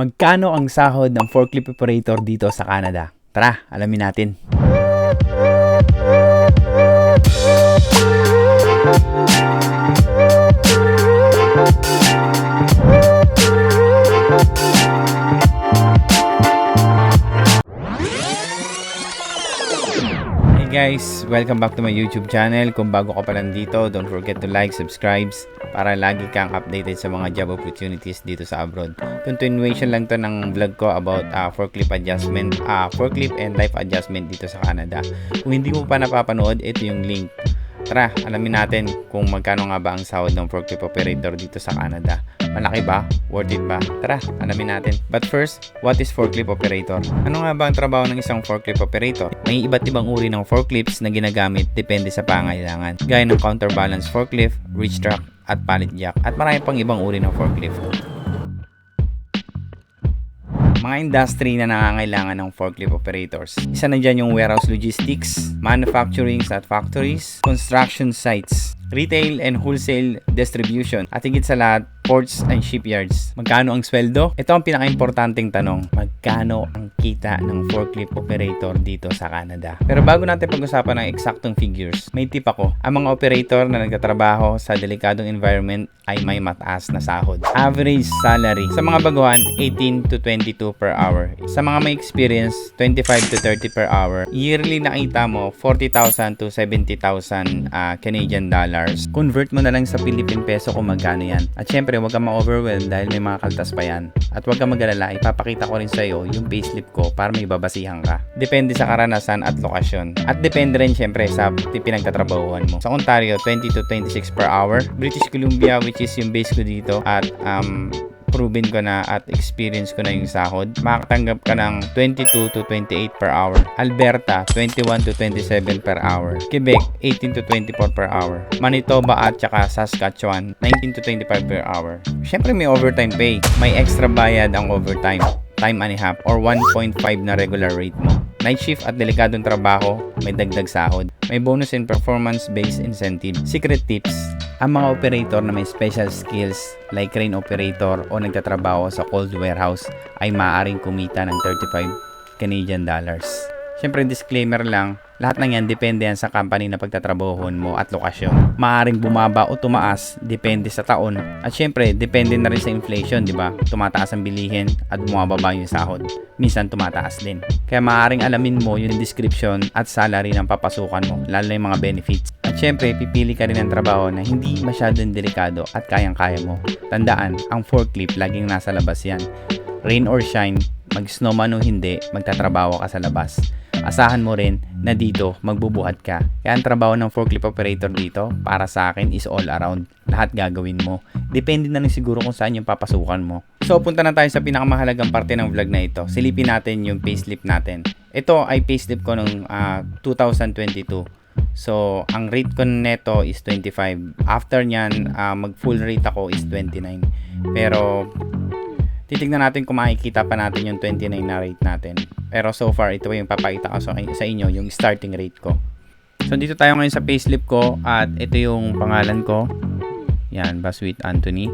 Magkano ang sahod ng forklift operator dito sa Canada? Tara, alamin natin. Hey guys, welcome back to my YouTube channel. Kung bago ka pa lang dito, don't forget to like, subscribe para lagi kang updated sa mga job opportunities dito sa abroad. Continuation lang to ng vlog ko about uh, forklift adjustment, uh, forklift and life adjustment dito sa Canada. Kung hindi mo pa napapanood, ito yung link. Tara, alamin natin kung magkano nga ba ang sahod ng forklift operator dito sa Canada. Malaki ba? Worth it ba? Tara, alamin natin. But first, what is forklift operator? Ano nga ba ang trabaho ng isang forklift operator? May iba't ibang uri ng forklifts na ginagamit depende sa pangailangan. Gaya ng counterbalance forklift, reach truck, at pallet jack. At marami pang ibang uri ng forklift. Mga industry na nangangailangan ng forklift operators. Isa na dyan yung warehouse logistics, manufacturing at factories, construction sites, retail and wholesale distribution, at higit sa lahat, ports and shipyards. Magkano ang sweldo? Ito ang pinaka-importanting tanong. Magkano ang kita ng forklift operator dito sa Canada? Pero bago natin pag-usapan ng eksaktong figures, may tip ako. Ang mga operator na nagtatrabaho sa delikadong environment ay may mataas na sahod. Average salary sa mga baguhan 18 to 22 per hour. Sa mga may experience 25 to 30 per hour. Yearly nakita mo 40,000 to 70,000 uh, Canadian dollars. Convert mo na lang sa Philippine peso kung magkano yan. At syempre huwag kang ma-overwhelm dahil may mga kaltas pa yan. At huwag kang mag-alala, ipapakita ko rin sa iyo yung payslip ko para may babasihan ka. Depende sa karanasan at lokasyon. At depende rin syempre sa pinagtatrabahuhan mo. Sa Ontario, 20 to 26 per hour. British Columbia, which is yung base ko dito. At um, proven ko na at experience ko na yung sahod, makakatanggap ka ng 22 to 28 per hour. Alberta, 21 to 27 per hour. Quebec, 18 to 24 per hour. Manitoba at saka Saskatchewan, 19 to 25 per hour. Siyempre may overtime pay. May extra bayad ang overtime. Time and a half or 1.5 na regular rate mo. Night shift at delikadong trabaho, may dagdag sahod. May bonus and performance-based incentive. Secret tips, ang mga operator na may special skills like crane operator o nagtatrabaho sa cold warehouse ay maaaring kumita ng 35 Canadian dollars. Siyempre disclaimer lang, lahat ng yan depende yan sa company na pagtatrabahoon mo at lokasyon. Maaring bumaba o tumaas, depende sa taon. At syempre, depende na rin sa inflation, di ba? Tumataas ang bilihin at bumababa yung sahod. Minsan tumataas din. Kaya maaring alamin mo yung description at salary ng papasukan mo, lalo na yung mga benefits. At syempre, pipili ka rin ng trabaho na hindi masyadong delikado at kayang-kaya mo. Tandaan, ang forklift laging nasa labas yan. Rain or shine, mag-snow man o hindi, magtatrabaho ka sa labas asahan mo rin na dito magbubuhat ka. Kaya ang trabaho ng forklift operator dito para sa akin is all around. Lahat gagawin mo. Depende na rin siguro kung saan yung papasukan mo. So punta na tayo sa pinakamahalagang parte ng vlog na ito. Silipin natin yung payslip natin. Ito ay payslip ko nung uh, 2022. So, ang rate ko neto is 25. After nyan, uh, mag full rate ako is 29. Pero, titignan natin kung makikita pa natin yung 29 na rate natin. Pero so far, ito yung papakita ko sa, sa inyo, yung starting rate ko. So dito tayo ngayon sa payslip ko at ito yung pangalan ko. Yan, Baswit Anthony.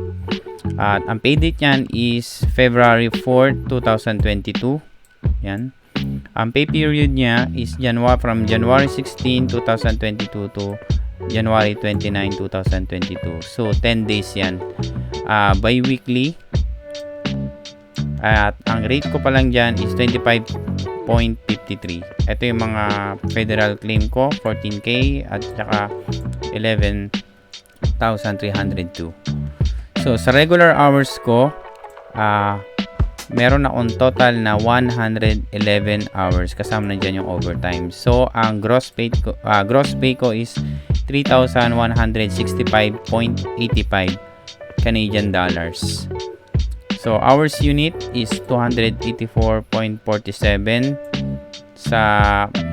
At ang pay date niyan is February 4, 2022. Yan. Ang pay period niya is January from January 16, 2022 to January 29, 2022. So 10 days yan. Uh, bi-weekly at ang rate ko pa lang dyan is 25.53. Ito yung mga federal claim ko, 14K at saka 11,302. So, sa regular hours ko, uh, meron akong total na 111 hours kasama na dyan yung overtime. So, ang gross pay ko, uh, gross pay ko is 3,165.85 Canadian dollars. So, hours unit is 284.47. Sa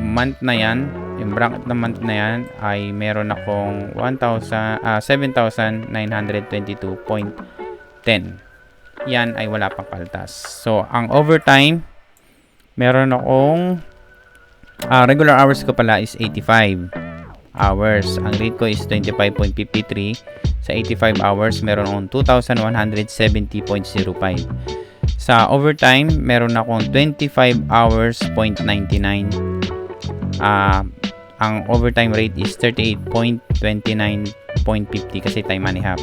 month na yan, yung bracket na month na yan ay meron akong 1,000, uh, 7,922.10. Yan ay wala pang kaltas. So, ang overtime, meron akong uh, regular hours ko pala is 85 hours. Ang rate ko is 25.53. Sa 85 hours, meron akong 2,170.05. Sa overtime, meron akong 25 hours point 99. Ah, ang overtime rate is 38.29.50 kasi time and half.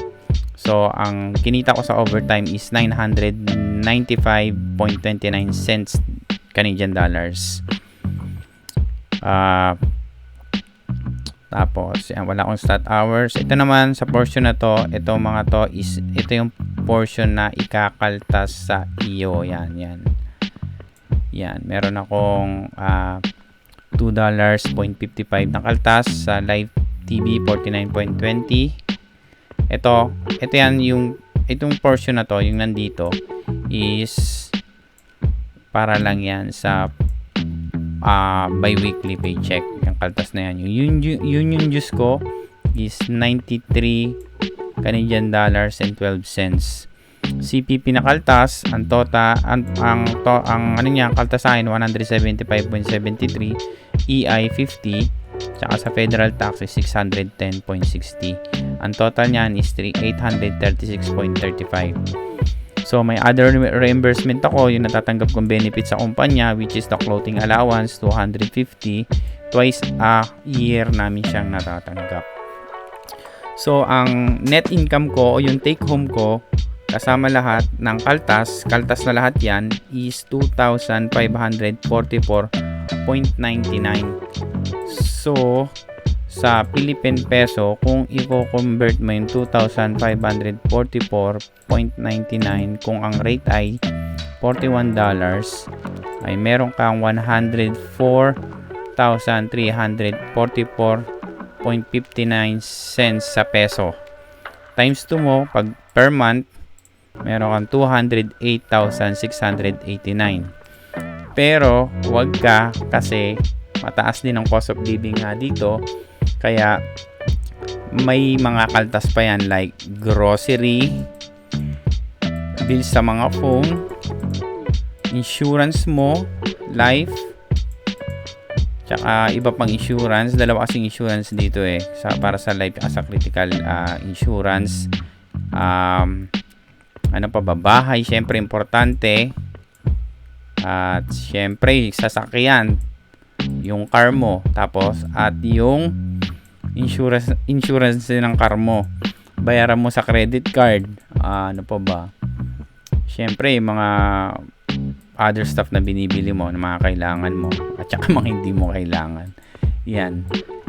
So, ang kinita ko sa overtime is 995.29 cents Canadian dollars. Ah, tapos, yan, wala akong stat hours. Ito naman, sa portion na to, ito mga to is, ito yung portion na ikakaltas sa iyo. Yan, yan. Yan, meron akong ah, $2.55 na kaltas sa live TV 49.20. Ito, ito yan yung itong portion na to, yung nandito is para lang yan sa ah bi-weekly paycheck. Yung kaltas na yan. Yung yun, yun, yun yung juice ko is 93 Canadian dollars and 12 cents. CPP na kaltas, ang tota, ang, ang, to, ang ano niya, kaltas sa akin, 175.73, EI 50, tsaka sa federal tax is 610.60. Ang total niyan is 3 836.35. So, may other reimbursement ako, yung natatanggap kong benefit sa kumpanya, which is the clothing allowance, 250. Twice a year namin siyang natatanggap. So, ang net income ko o yung take home ko, kasama lahat ng kaltas, kaltas na lahat yan, is 2,544.99. So, sa Philippine peso, kung i-convert mo yung 2,544.99, kung ang rate ay $41, ay meron kang 104,344.59 cents sa peso. Times 2 mo, pag per month, meron kang 208,689. Pero, wag ka kasi mataas din ang cost of living nga dito. Kaya, may mga kaltas pa yan like grocery, bills sa mga phone, insurance mo, life, tsaka iba pang insurance. Dalawa kasing insurance dito eh. Sa, para sa life at sa critical ah, insurance. Um, ano pa ba? Bahay, syempre importante. At syempre, sasakyan. Yung car mo. Tapos, at yung insurance, insurance din ng car mo. Bayaran mo sa credit card. Ah, ano pa ba? Syempre, yung mga other stuff na binibili mo, na mga kailangan mo. At saka mga hindi mo kailangan. Yan.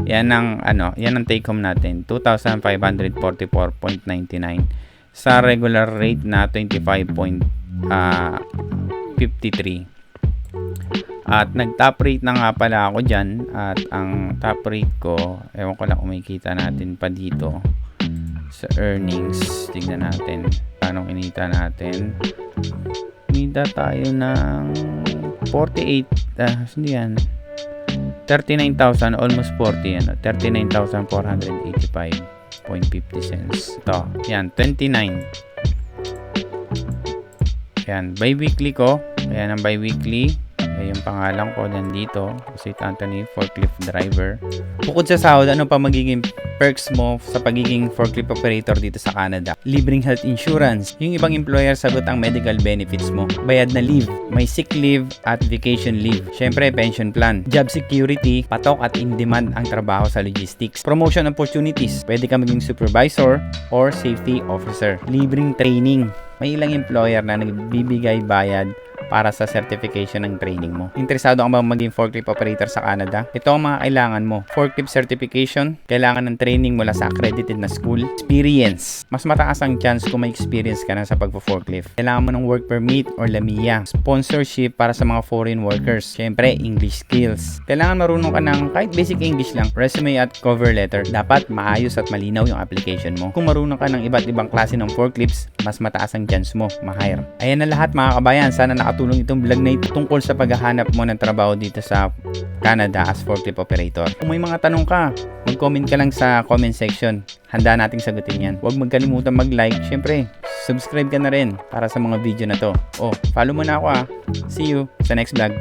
Yan ang, ano, yan ang take home natin. 2,544.99 sa regular rate na 25.53. At nag-top rate na nga pala ako dyan. At ang top rate ko, ewan ko lang kung makikita natin pa dito sa earnings. Tignan natin paano kinita natin. Kumita tayo ng 48, ah, hindi yan. 39,000, almost 40, ano, 39,485.50 cents. Ito, yan, 29. Yan, bi-weekly ko. Ayan ang bi-weekly. Ayan yung pangalan ko nandito. Si Anthony, forklift driver. Bukod sa sahod, ano pa magiging perks mo sa pagiging forklift operator dito sa Canada? Libreng health insurance. Yung ibang employer sagot ang medical benefits mo. Bayad na leave. May sick leave at vacation leave. Syempre, pension plan. Job security, patok at in-demand ang trabaho sa logistics. Promotion opportunities. Pwede ka maging supervisor or safety officer. Libreng training. May ilang employer na nagbibigay bayad para sa certification ng training mo. Interesado ka ba maging forklift operator sa Canada? Ito ang mga kailangan mo. Forklift certification, kailangan ng training mula sa accredited na school. Experience. Mas mataas ang chance kung may experience ka na sa pagpo-forklift. Kailangan mo ng work permit or LAMIA. Sponsorship para sa mga foreign workers. Siyempre, English skills. Kailangan marunong ka ng kahit basic English lang. Resume at cover letter. Dapat maayos at malinaw yung application mo. Kung marunong ka ng iba't ibang klase ng forklifts, mas mataas ang chance mo ma-hire. Ayan na lahat mga kabayan. Sana nakatulong itong vlog na ito tungkol sa paghahanap mo ng trabaho dito sa Canada as forklift operator. Kung may mga tanong ka, mag-comment ka lang sa comment section. Handa nating sagutin yan. Huwag magkalimutan mag-like. Siyempre, subscribe ka na rin para sa mga video na to. Oh, follow mo na ako ah. See you sa next vlog.